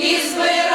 і збирає.